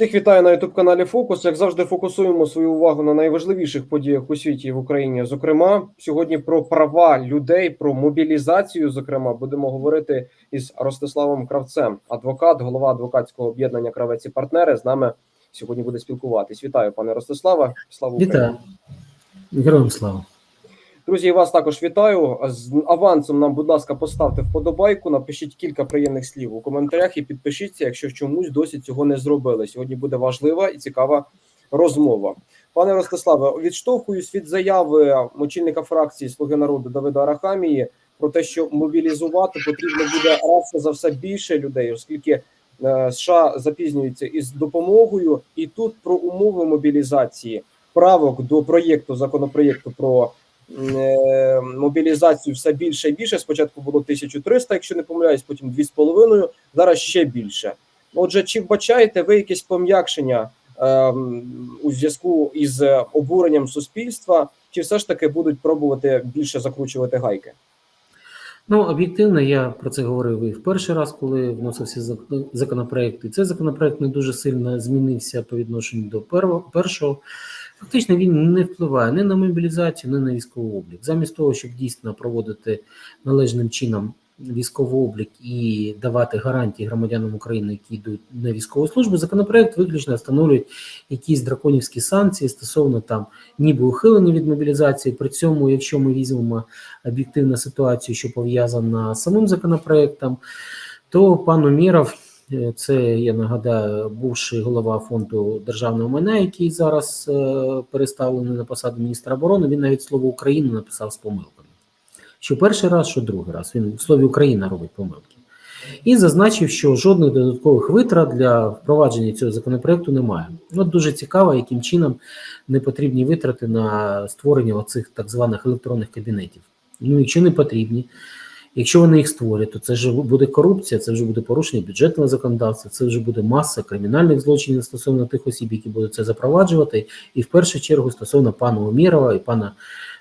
Всіх вітаю на youtube каналі Фокус. Як завжди, фокусуємо свою увагу на найважливіших подіях у світі і в Україні. Зокрема, сьогодні про права людей, про мобілізацію. Зокрема, будемо говорити із Ростиславом Кравцем, адвокат, голова адвокатського об'єднання Кравець і партнери. З нами сьогодні буде спілкуватись. Вітаю, пане Ростиславе. Слава Україні! Вітаю. Героям слава. Друзі, вас також вітаю. З авансом нам, будь ласка, поставте вподобайку, напишіть кілька приємних слів у коментарях і підпишіться, якщо чомусь досі цього не зробили. Сьогодні буде важлива і цікава розмова. Пане Ростиславе, відштовхуюсь від заяви очільника фракції Слуги народу Давида Арахамії про те, що мобілізувати потрібно буде раз за все більше людей, оскільки е, США запізнюються із допомогою, і тут про умови мобілізації правок до проєкту законопроєкту про мобілізацію все більше і більше. Спочатку було 1300, якщо не помиляюсь, потім 2,5, зараз ще більше. Отже, чи вбачаєте ви якесь пом'якшення е, у зв'язку із обуренням суспільства, чи все ж таки будуть пробувати більше закручувати гайки? Ну, об'єктивно, я про це говорив і в перший раз, коли вносився законопроект. І цей законопроект не дуже сильно змінився по відношенню до першого. Фактично він не впливає ні на мобілізацію, ні на військовий облік. Замість того, щоб дійсно проводити належним чином військовий облік і давати гарантії громадянам України, які йдуть на військову службу, законопроект виключно встановлює якісь драконівські санкції стосовно там ніби ухилення від мобілізації. При цьому, якщо ми візьмемо об'єктивну ситуацію, що пов'язана з самим законопроектом, то пан Уміров, це я нагадаю, бувший голова фонду державного майна, який зараз е, переставлений на посаду міністра оборони. Він навіть слово Україна написав з помилками. Що перший раз, що другий раз. Він в слові Україна робить помилки. І зазначив, що жодних додаткових витрат для впровадження цього законопроекту немає. От дуже цікаво, яким чином не потрібні витрати на створення оцих так званих електронних кабінетів. Ну, якщо не потрібні, якщо вони їх створять, то це ж буде корупція, це вже буде порушення бюджетного законодавства, це вже буде маса кримінальних злочинів стосовно тих осіб, які будуть це запроваджувати, і в першу чергу стосовно пана Умірова і пана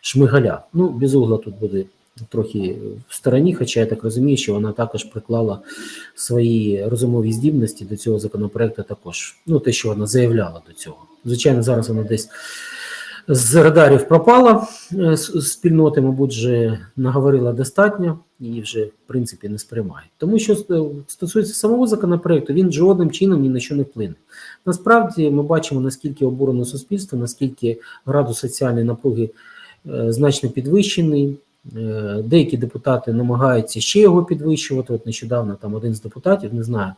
Шмигаля. Ну, Безугла тут буде трохи в стороні, хоча я так розумію, що вона також приклала свої розумові здібності до цього законопроекту також. Ну, те, що вона заявляла до цього. Звичайно, зараз вона десь з радарів пропала е, спільноти, мабуть, вже наговорила достатньо і вже в принципі не сприймає. Тому що е, стосується самого законопроекту, він жодним чином ні на що не вплине. Насправді ми бачимо, наскільки обурено суспільство, наскільки градус соціальної напруги е, значно підвищений. Деякі депутати намагаються ще його підвищувати. От нещодавно там один з депутатів, не знаю,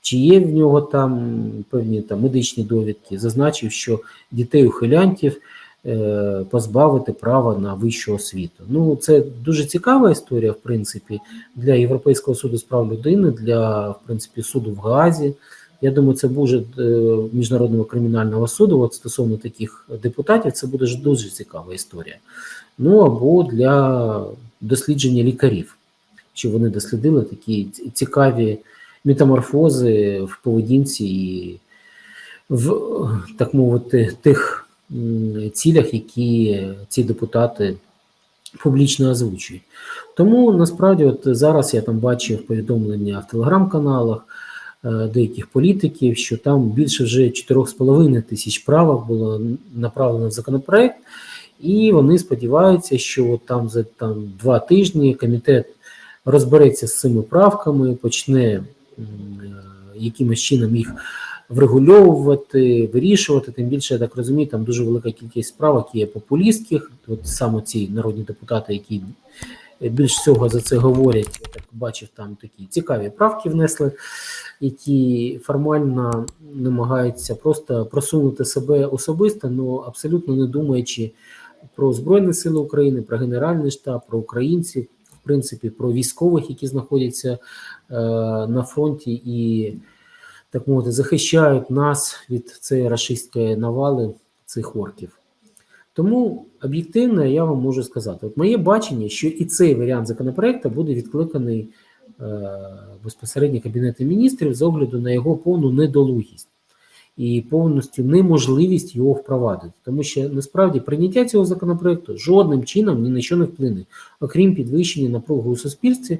чи є в нього там певні там медичні довідки, зазначив, що дітей ухилянтів е, позбавити права на вищу освіту. Ну це дуже цікава історія, в принципі, для Європейського суду з прав людини, для в принципі суду в Гаазі. Я думаю, це буде е, міжнародного кримінального суду. От стосовно таких депутатів, це буде дуже цікава історія. Ну або для дослідження лікарів, чи вони дослідили такі цікаві метаморфози в поведінці і в так мовити тих цілях, які ці депутати публічно озвучують. Тому насправді, от зараз я там бачив повідомлення в телеграм-каналах е, деяких політиків, що там більше вже 4,5 тисяч правок було направлено в законопроект, і вони сподіваються, що от там за там два тижні комітет розбереться з цими правками, почне е, якимось чином їх врегульовувати, вирішувати. Тим більше, я так розумію, там дуже велика кількість справок є популістських. От саме ці народні депутати, які більш всього за це говорять, я так бачив, там такі цікаві правки внесли, які формально намагаються просто просунути себе особисто, але абсолютно не думаючи про Збройні Сили України, про Генеральний штаб, про українців, в принципі, про військових, які знаходяться е, на фронті і так мовити, захищають нас від цієї рашистської навали цих орків. Тому об'єктивно я вам можу сказати, от моє бачення, що і цей варіант законопроекту буде відкликаний е, безпосередньо Кабінетом міністрів з огляду на його повну недолугість і повністю неможливість його впровадити. Тому що насправді прийняття цього законопроекту жодним чином ні на що не вплине, окрім підвищення напруги у суспільстві,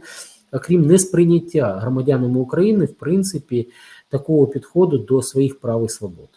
окрім несприйняття громадянами України, в принципі, такого підходу до своїх прав і свобод.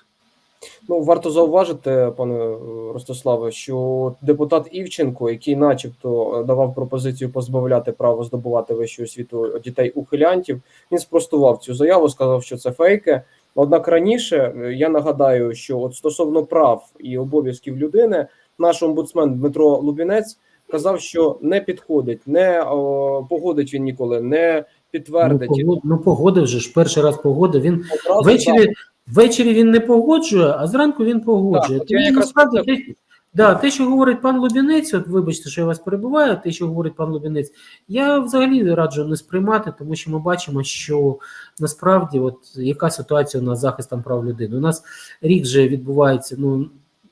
Ну, варто зауважити, пане е, Ростиславе, що депутат Івченко, який, начебто, е, давав пропозицію позбавляти право здобувати вищу освіту дітей ухилянтів, він спростував цю заяву, сказав, що це фейки. Однак раніше е, я нагадаю, що от стосовно прав і обов'язків людини, наш омбудсмен Дмитро Лубінець казав, що не підходить, не о, погодить він ніколи, не Ну, підтвердить погод, ну погодив же ж перший раз погодив. Він Одразу, ввечері, так. ввечері він не погоджує, а зранку він погоджує. Так, Тому якраз насправді те, да, те, що говорить пан Лубінець, от вибачте, що я вас перебуваю, те, що говорить пан Лубінець, я взагалі раджу не сприймати, тому що ми бачимо, що насправді от яка ситуація у нас захистом прав людини. У нас рік вже відбувається ну,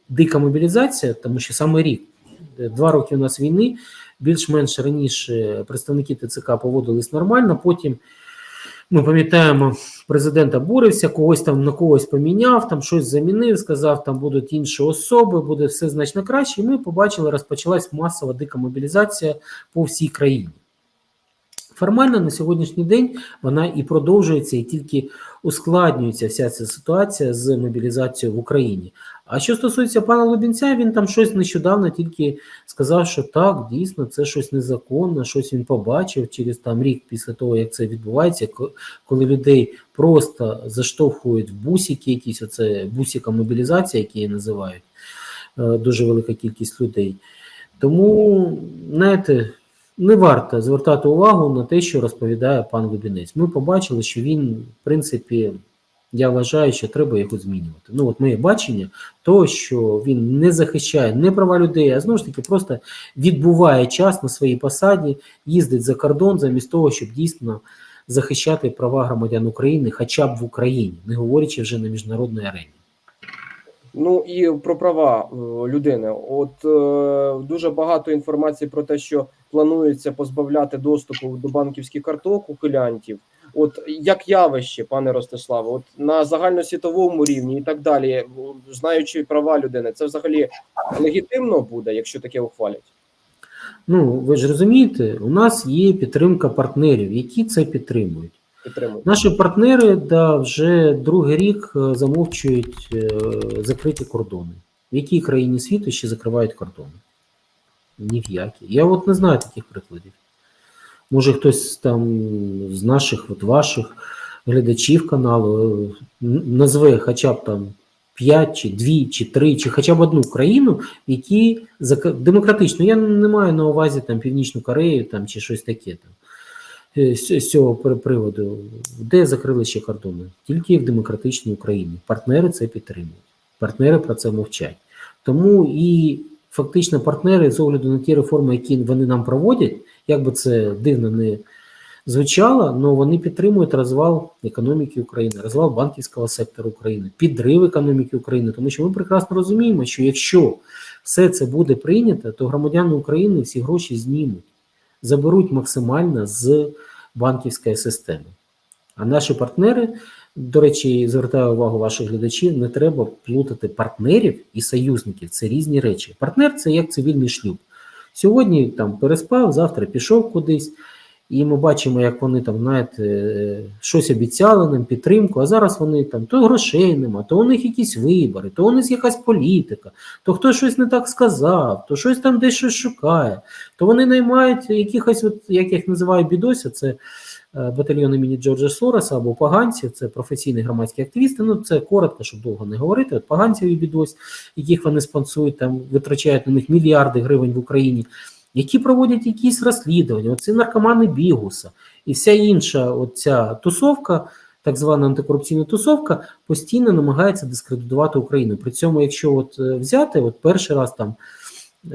дика мобілізація, тому що саме рік, два роки у нас війни, більш-менш раніше представники ТЦК поводились нормально, потім. Ми пам'ятаємо, президента обурився, когось там на когось поміняв, там щось замінив, сказав, там будуть інші особи, буде все значно краще. І ми побачили, розпочалась масова дика мобілізація по всій країні. Формально на сьогоднішній день вона і продовжується, і тільки ускладнюється вся ця ситуація з мобілізацією в Україні. А що стосується пана Лубінця, він там щось нещодавно тільки сказав, що так, дійсно, це щось незаконне, щось він побачив через там рік після того, як це відбувається, коли людей просто заштовхують в бусики, якісь оце бусика мобілізація, які її називають, е, дуже велика кількість людей. Тому, знаєте, не варто звертати увагу на те, що розповідає пан Лубінець. Ми побачили, що він, в принципі, я вважаю, що треба його змінювати. Ну, от моє бачення, то що він не захищає не права людей, а знову ж таки просто відбуває час на своїй посаді, їздить за кордон, замість того, щоб дійсно захищати права громадян України, хоча б в Україні, не говорячи вже на міжнародній арені. Ну і про права е, людини. От е, дуже багато інформації про те, що планується позбавляти доступу до банківських карток ухилянтів. От як явище, пане Ростиславе, от на загальносвітовому рівні і так далі, знаючи права людини, це взагалі легітимно буде, якщо таке ухвалять. Ну ви ж розумієте, у нас є підтримка партнерів, які це підтримують. Підтримую. Наші партнери да, вже другий рік е, замовчують е, закриті кордони. В якій країні світу ще закривають кордони? Ні в якій. Я от не знаю таких прикладів. Може, хтось там з наших, от ваших глядачів каналу е, назве хоча б там 5 чи 2 чи 3, чи хоча б одну країну, зак- демократично, я не маю на увазі там Північну Корею там, чи щось таке там е, з цього приводу, де закрили ще кордони? Тільки в демократичній Україні. Партнери це підтримують. Партнери про це мовчать. Тому і фактично партнери з огляду на ті реформи, які вони нам проводять, як би це дивно не звучало, але вони підтримують розвал економіки України, розвал банківського сектору України, підрив економіки України. Тому що ми прекрасно розуміємо, що якщо все це буде прийнято, то громадяни України всі гроші знімуть заберуть максимально з банківської системи. А наші партнери, до речі, звертаю увагу ваших глядачів, не треба плутати партнерів і союзників. Це різні речі. Партнер це як цивільний шлюб. Сьогодні там переспав, завтра пішов кудись, і ми бачимо, як вони там, знаєте, е, щось обіцяли нам, підтримку, а зараз вони там то грошей нема, то у них якісь вибори, то у них якась політика, то хтось щось не так сказав, то щось там десь щось шукає то вони наймають якихось, от, як їх називаю, бідося, це батальйон імені Джорджа Сороса або поганців, це професійні громадські активісти. Ну це коротко, щоб довго не говорити. От поганців і бідось, яких вони спонсують, там витрачають на них мільярди гривень в Україні, які проводять якісь розслідування. Оці наркомани Бігуса і вся інша оця тусовка. Так звана антикорупційна тусовка постійно намагається дискредитувати Україну. При цьому, якщо от е, взяти, от перший раз там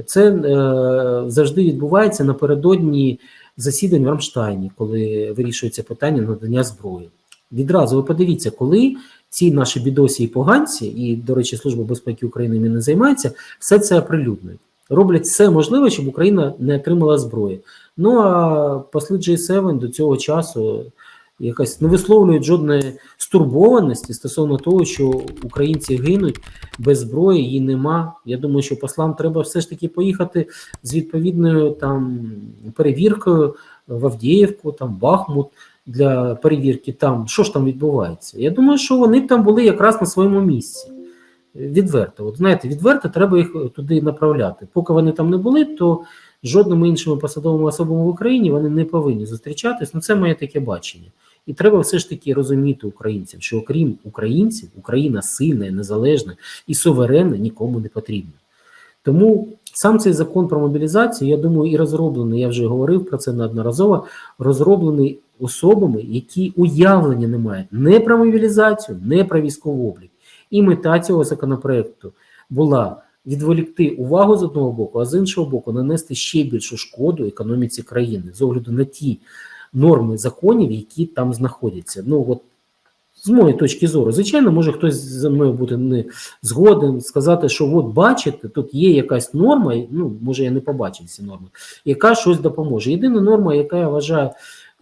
це е, завжди відбувається напередодні засідань в Рамштайні, коли вирішується питання надання зброї. Відразу ви подивіться, коли ці наші бідосі і поганці, і, до речі, Служба безпеки України ними не займається, все це оприлюднюють. Роблять все можливе, щоб Україна не отримала зброї. Ну а посли G7 до цього часу якось не висловлюють жодної стурбованості стосовно того, що українці гинуть без зброї, її нема. Я думаю, що послам треба все ж таки поїхати з відповідною там перевіркою в Авдіївку, там Бахмут, для перевірки там, що ж там відбувається. Я думаю, що вони там були якраз на своєму місці. Відверто, от знаєте, відверто треба їх туди направляти. Поки вони там не були, то жодними іншими посадовими особами в Україні вони не повинні зустрічатись. Ну, це моє таке бачення. І треба все ж таки розуміти українцям, що окрім українців, Україна сильна, незалежна і суверенна нікому не потрібна. Тому сам цей закон про мобілізацію, я думаю, і розроблений, я вже говорив про це неодноразово, розроблений особами, які уявлення не мають не про мобілізацію, не про військовий облік. І мета цього законопроекту була відволікти увагу з одного боку, а з іншого боку, нанести ще більшу шкоду економіці країни з огляду на ті норми законів, які там знаходяться. Ну от з моєї точки зору, звичайно, може хтось зі мною бути не згоден, сказати, що от бачите, тут є якась норма, ну може я не побачив ці норми, яка щось допоможе. Єдина норма, яка я вважаю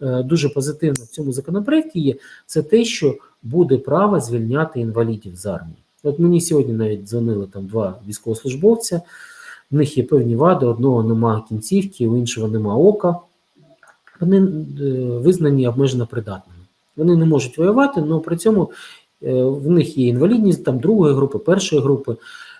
е, дуже позитивна в цьому законопроекті, є це те, що буде право звільняти інвалідів з армії. От мені сьогодні навіть дзвонили там два військовослужбовця, в них є певні вади, одного немає кінцівки, у іншого немає ока. Вони е, визнані обмежено придатними. Вони не можуть воювати, але при цьому е, в них є інвалідність там другої групи, першої групи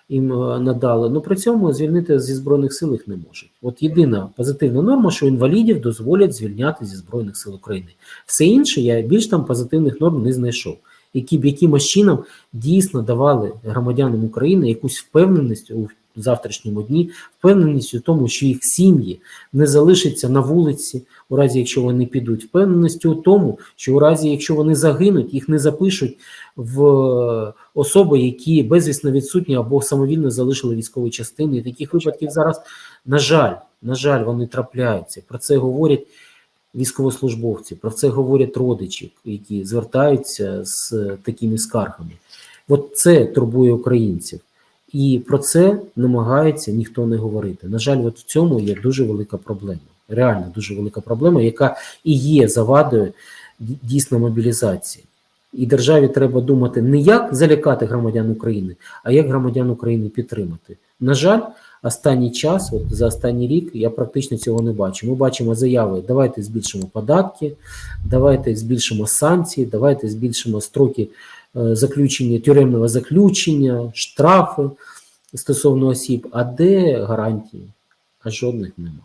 їм е, надали. але при цьому звільнити зі збройних сил їх не можуть. От єдина позитивна норма, що інвалідів дозволять звільняти зі збройних сил України. Все інше я більш там позитивних норм не знайшов, які б якимось чином дійсно давали громадянам України якусь впевненість у завтрашньому дні, впевненість у тому, що їх сім'ї не залишаться на вулиці, у разі якщо вони підуть, впевненість у тому, що у разі, якщо вони загинуть, їх не запишуть в особи, які безвісно відсутні або самовільно залишили військові частини. І таких випадків зараз, на жаль, на жаль, вони трапляються. Про це говорять військовослужбовці, про це говорять родичі, які звертаються з такими скаргами. От це турбує українців. І про це намагається ніхто не говорити. На жаль, от в цьому є дуже велика проблема. Реально дуже велика проблема, яка і є завадою дійсно мобілізації. І державі треба думати не як залякати громадян України, а як громадян України підтримати. На жаль, останній час, от за останній рік, я практично цього не бачу. Ми бачимо заяви: давайте збільшимо податки, давайте збільшимо санкції, давайте збільшимо строки заключення тюремного заключення, штрафи стосовно осіб. А де гарантії? А жодних нема.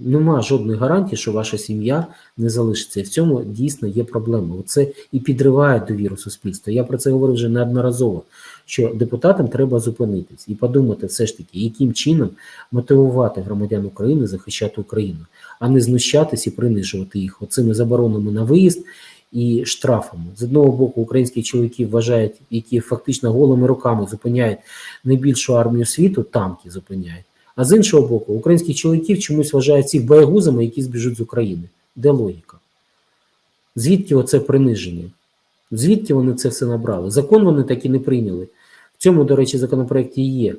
Нема жодної гарантії, що ваша сім'я не залишиться. І в цьому дійсно є проблема. Це і підриває довіру суспільства. Я про це говорив вже неодноразово. Що депутатам треба зупинитись і подумати, все ж таки, яким чином мотивувати громадян України захищати Україну, а не знущатись і принижувати їх оцими заборонами на виїзд і штрафами. З одного боку, українські чоловіки вважають, які фактично голими руками зупиняють найбільшу армію світу, танки зупиняють. А з іншого боку, українських чоловіків чомусь вважають цих боягузами, які збіжуть з України. Де логіка? Звідки оце приниження? Звідки вони це все набрали? Закон вони так і не прийняли. В цьому, до речі, законопроекті є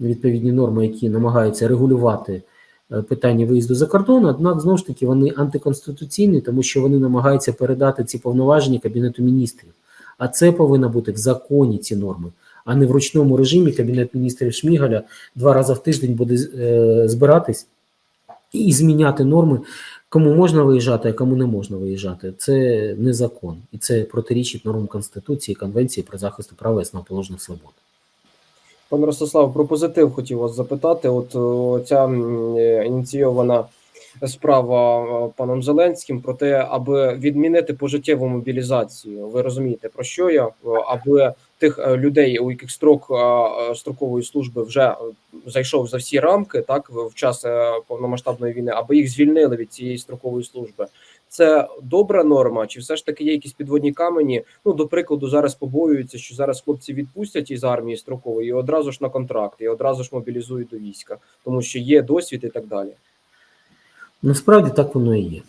відповідні норми, які намагаються регулювати питання виїзду за кордон, однак знову ж таки вони антиконституційні, тому що вони намагаються передати ці повноваження Кабінету міністрів. А це повинно бути в законі ці норми, а не в ручному режимі Кабінет міністрів Шмігаля два рази в тиждень буде е, збиратись і зміняти норми, кому можна виїжджати, а кому не можна виїжджати. Це не закон, і це протирічить нормам Конституції, Конвенції про захист права і основоположних свобод. Пане Ростислав, про позитив хотів вас запитати. От ця е, ініційована справа е, паном Зеленським про те, аби відмінити пожиттєву мобілізацію. Ви розумієте про що я? Е, Аби тих е, людей, у яких строк е, е, строкової служби вже е, зайшов за всі рамки, так в час е, повномасштабної війни, аби їх звільнили від цієї строкової служби. Це добра норма, чи все ж таки є якісь підводні камені? Ну, до прикладу, зараз побоюються, що зараз хлопці відпустять із армії строкової і одразу ж на контракт, і одразу ж мобілізують до війська, тому що є досвід і так далі. Насправді так воно і є.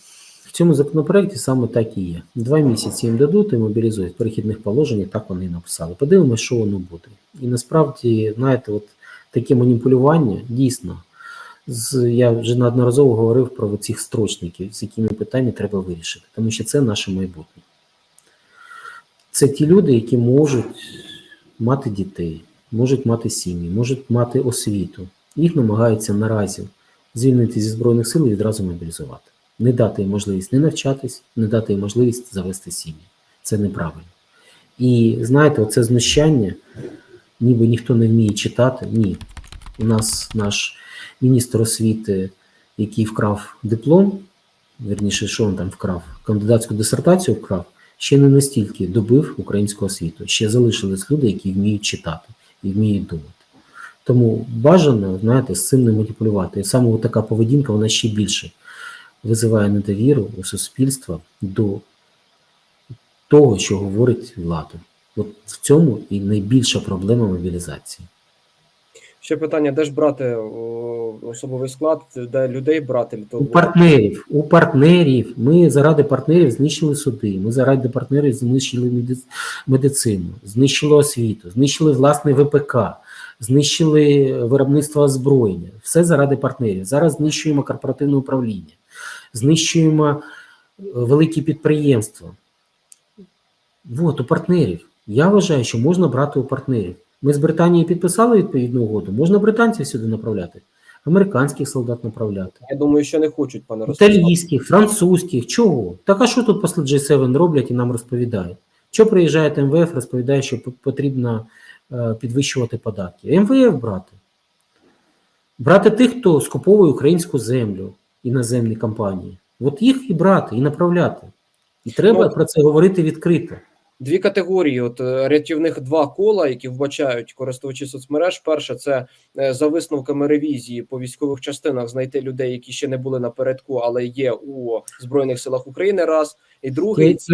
В цьому законопроекті саме так і є. Два місяці їм дадуть і мобілізують перехідних положеннях, так вони і написали. Подивимось, що воно буде. І насправді, знаєте, от таке маніпулювання дійсно. З, я вже неодноразово говорив про цих строчників, з якими питання треба вирішити, тому що це наше майбутнє. Це ті люди, які можуть мати дітей, можуть мати сім'ї, можуть мати освіту. Їх намагаються наразі звільнити зі Збройних сил і відразу мобілізувати. Не дати їм можливість не навчатись, не дати їм можливість завести сім'ї. Це неправильно. І знаєте, оце знущання, ніби ніхто не вміє читати. Ні. У нас наш міністр освіти, який вкрав диплом, верніше, що він там вкрав, кандидатську дисертацію вкрав, ще не настільки добив українську освіту. Ще залишились люди, які вміють читати і вміють думати. Тому бажано, знаєте, з цим не маніпулювати. І саме така поведінка вона ще більше визиває недовіру у суспільства до того, що говорить влада. От в цьому і найбільша проблема мобілізації. Ще питання: де ж брати особовий склад, де людей брати того? У партнерів, у партнерів. Ми заради партнерів знищили суди. Ми заради партнерів знищили медицину, знищили освіту, знищили власне ВПК, знищили виробництво озброєння. Все заради партнерів. Зараз знищуємо корпоративне управління, знищуємо е, великі підприємства. От, у партнерів. Я вважаю, що можна брати у партнерів. Ми з Британією підписали відповідну угоду. Можна британців сюди направляти, американських солдат направляти. Я думаю, що не хочуть, пане. Італійських, французьких, чого? Так а що тут посли G7 роблять і нам розповідають? Що приїжджає МВФ, розповідає, що потрібно е, підвищувати податки? МВФ брати. Брати тих, хто скуповує українську землю, іноземні компанії. От їх і брати, і направляти. І треба Ну, про це говорити відкрито. Дві категорії: от е, рятівних два кола, які вбачають користувачі соцмереж. Перше це е, за висновками ревізії по військових частинах знайти людей, які ще не були напередку, але є у збройних силах України. Раз і другий це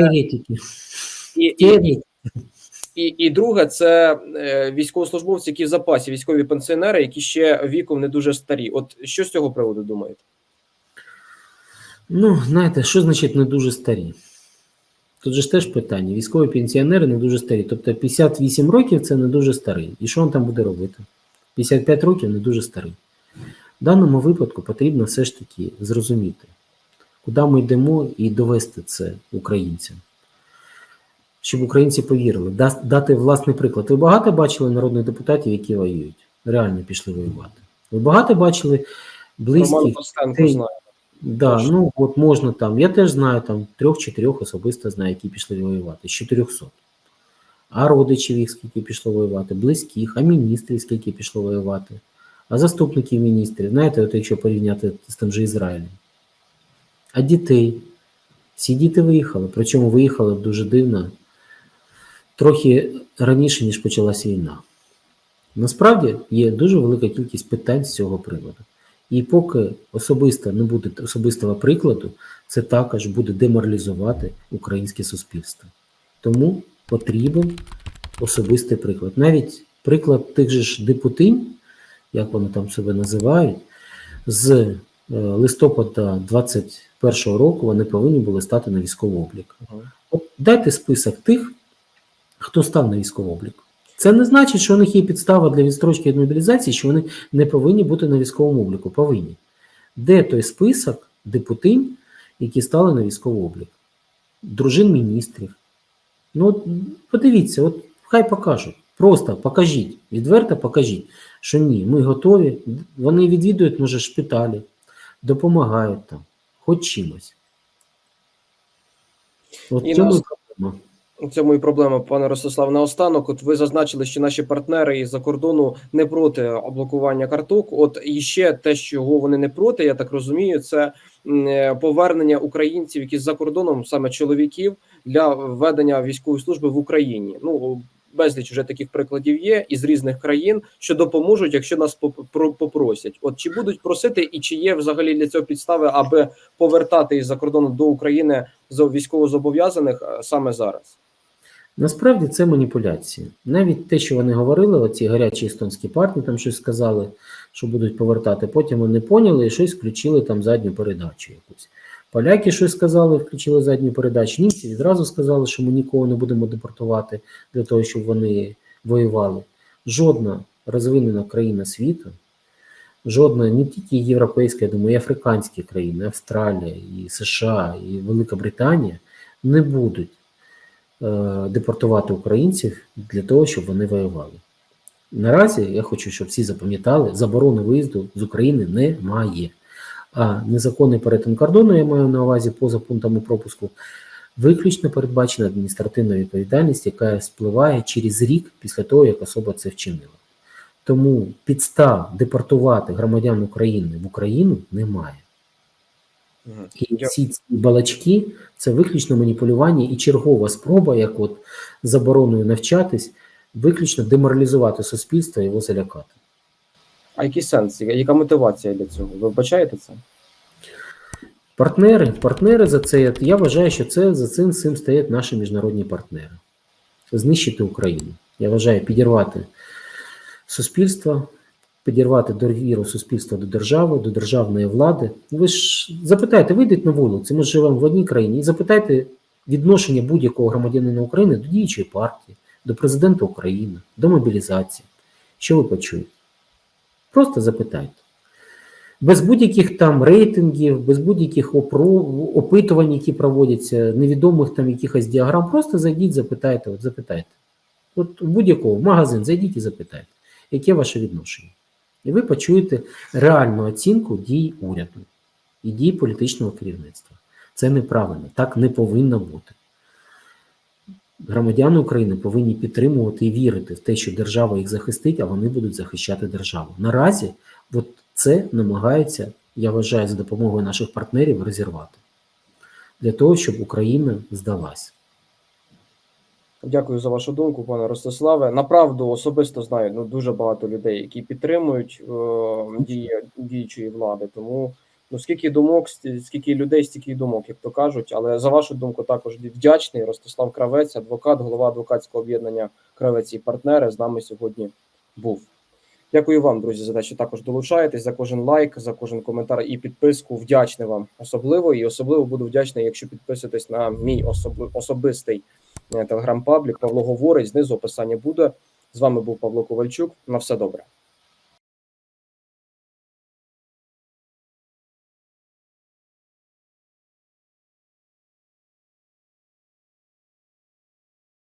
і, і, і, і друге це е, військовослужбовці, які в запасі, військові пенсіонери, які ще віком не дуже старі. От що з цього приводу думаєте? Ну, знаєте, що значить не дуже старі? Тут же ж теж питання. Військові пенсіонери не дуже старі. Тобто 58 років це не дуже старий. І що він там буде робити? 55 років не дуже старий. В даному випадку потрібно все ж таки зрозуміти, куди ми йдемо і довести це українцям. Щоб українці повірили, дати власний приклад. Ви багато бачили народних депутатів, які воюють, реально пішли воювати. Ви багато бачили Роман близьких Костенко знає. Да, Точно. ну от можна там. Я теж знаю там трьох-чотирьох особисто знаю, які пішли воювати, з 400. А родичів їх скільки пішло воювати, близьких, а міністрів скільки пішло воювати, а заступників міністрів, знаєте, от якщо порівняти з тим же Ізраїлем. А дітей. Всі діти виїхали, причому виїхали дуже дивно, трохи раніше, ніж почалась війна. Насправді є дуже велика кількість питань з цього приводу. І поки особисто не буде особистого прикладу, це також буде деморалізувати українське суспільство. Тому потрібен особистий приклад. Навіть приклад тих же ж депутинь, як вони там себе називають, з е, листопада 21 року вони повинні були стати на військовий облік. От дайте список тих, хто став на військовий облік. Це не значить, що у них є підстава для відстрочки від мобілізації, що вони не повинні бути на військовому обліку. Повинні. Де той список депутинь, які стали на військовий облік? Дружин міністрів. Ну, от подивіться, от хай покажуть. Просто покажіть, відверто покажіть, що ні, ми готові. Вони відвідують, може, шпиталі, допомагають там, хоч чимось. От І цьому нас- проблема. Цьому і проблема, пане Ростислав. Наостанок, от ви зазначили, що наші партнери із-за кордону не проти облокування карток. От і ще те, чого вони не проти, я так розумію, це е, повернення українців, які за кордоном, саме чоловіків, для ведення військової служби в Україні. Ну безліч вже таких прикладів є із різних країн, що допоможуть, якщо нас поп- попросять. От чи будуть просити, і чи є взагалі для цього підстави, аби повертати із за кордону до України за військовозобов'язаних е, саме зараз? Насправді це маніпуляції. Навіть те, що вони говорили, оці гарячі естонські партії там щось сказали, що будуть повертати. Потім вони поняли і щось включили там задню передачу якусь. Поляки щось сказали, включили задню передачу. Німці відразу сказали, що ми нікого не будемо депортувати для того, щоб вони воювали. Жодна розвинена країна світу, жодна не тільки європейська, я думаю, і африканські країни, Австралія, і США, і Велика Британія не будуть депортувати українців для того, щоб вони воювали. Наразі я хочу, щоб всі запам'ятали, заборони виїзду з України немає. а незаконний перетин кордону, я маю на увазі поза пунктами пропуску, виключно передбачена адміністративна відповідальність, яка спливає через рік після того, як особа це вчинила. Тому підстав депортувати громадян України в Україну немає. І всі ці балачки це виключно маніпулювання і чергова спроба, як от забороною навчатись, виключно деморалізувати суспільство і його залякати. А який сенс? Яка мотивація для цього? Ви вбачаєте це? Партнери, партнери за це. Я вважаю, що це за цим цим стоять наші міжнародні партнери. Знищити Україну. Я вважаю, підірвати суспільство, підірвати довіру суспільства до держави, до державної влади. Ви ж запитайте, вийдіть на вулицю, ми живемо в одній країні, і запитайте відношення будь-якого громадянина України до діючої партії, до президента України, до мобілізації. Що ви почуєте? Просто запитайте. Без будь-яких там рейтингів, без будь-яких опитувань, які проводяться, невідомих там якихось діаграм, просто зайдіть, запитайте, от запитайте. От будь-якого в магазин зайдіть і запитайте, яке ваше відношення. І ви почуєте реальну оцінку дій уряду і дій політичного керівництва. Це неправильно, так не повинно бути. Громадяни України повинні підтримувати і вірити в те, що держава їх захистить, а вони будуть захищати державу. Наразі от це намагаються, я вважаю, за допомогою наших партнерів розірвати для того, щоб Україна здалась. Дякую за вашу думку, пане Ростиславе. Направду особисто знаю ну, дуже багато людей, які підтримують е, дії діючої влади. Тому ну скільки думок, скільки людей, стільки й думок, як то кажуть. Але за вашу думку також вдячний. Ростислав Кравець, адвокат, голова адвокатського об'єднання Кравець і партнери з нами сьогодні був. Дякую вам, друзі, за те, що також долучаєтесь за кожен лайк, за кожен коментар і підписку. Вдячний вам особливо і особливо буду вдячний, якщо підписуєтесь на мій особи- особистий телеграм-паблік. Павло говорить. Знизу описання буде. З вами був Павло Ковальчук. На все добре.